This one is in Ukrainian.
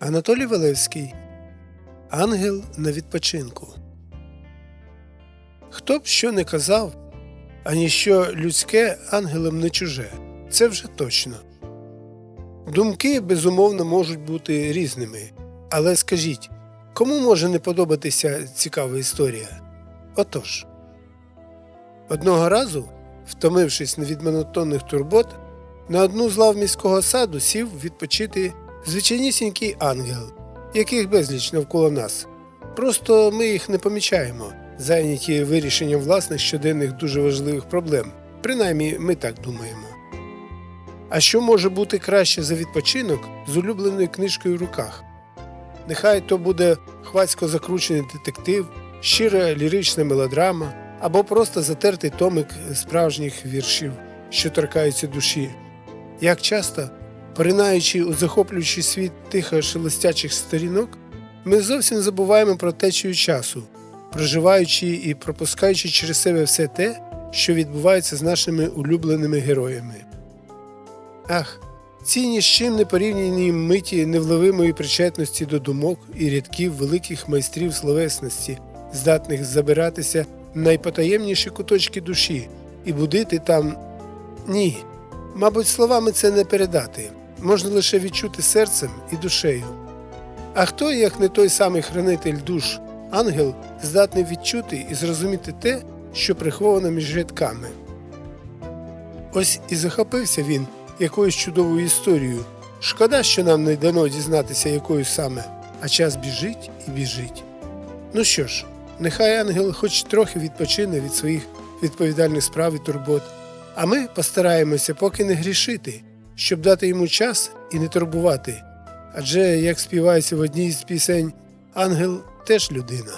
Анатолій Валевський Ангел на відпочинку. Хто б що не казав, а ніщо людське ангелам не чуже. Це вже точно. Думки, безумовно, можуть бути різними. Але скажіть, кому може не подобатися цікава історія? Отож. Одного разу, втомившись від монотонних турбот, на одну з лав міського саду сів відпочити звичайнісінький ангел, яких безліч навколо нас. Просто ми їх не помічаємо, зайняті вирішенням власних щоденних дуже важливих проблем. Принаймні, ми так думаємо. А що може бути краще за відпочинок з улюбленою книжкою в руках? Нехай то буде хвацько закручений детектив, щира лірична мелодрама або просто затертий томик справжніх віршів, що торкаються душі. Як часто, поринаючи у захоплюючий світ тихо шелестячих сторінок, ми зовсім забуваємо про течію часу, проживаючи і пропускаючи через себе все те, що відбувається з нашими улюбленими героями. Ах, ці ні з чим не порівняні миті невловимої причетності до думок і рядків великих майстрів словесності, здатних забиратися в найпотаємніші куточки душі і будити там. Ні, мабуть, словами це не передати, можна лише відчути серцем і душею. А хто, як не той самий хранитель душ, ангел, здатний відчути і зрозуміти те, що приховано між рядками? Ось і захопився він якоюсь чудовою історією. Шкода, що нам не дано дізнатися, якою саме, а час біжить і біжить. Ну що ж, нехай ангел хоч трохи відпочине від своїх відповідальних справ і турбот, а ми постараємося поки не грішити, щоб дати йому час і не турбувати. Адже, як співається в одній з пісень, ангел теж людина.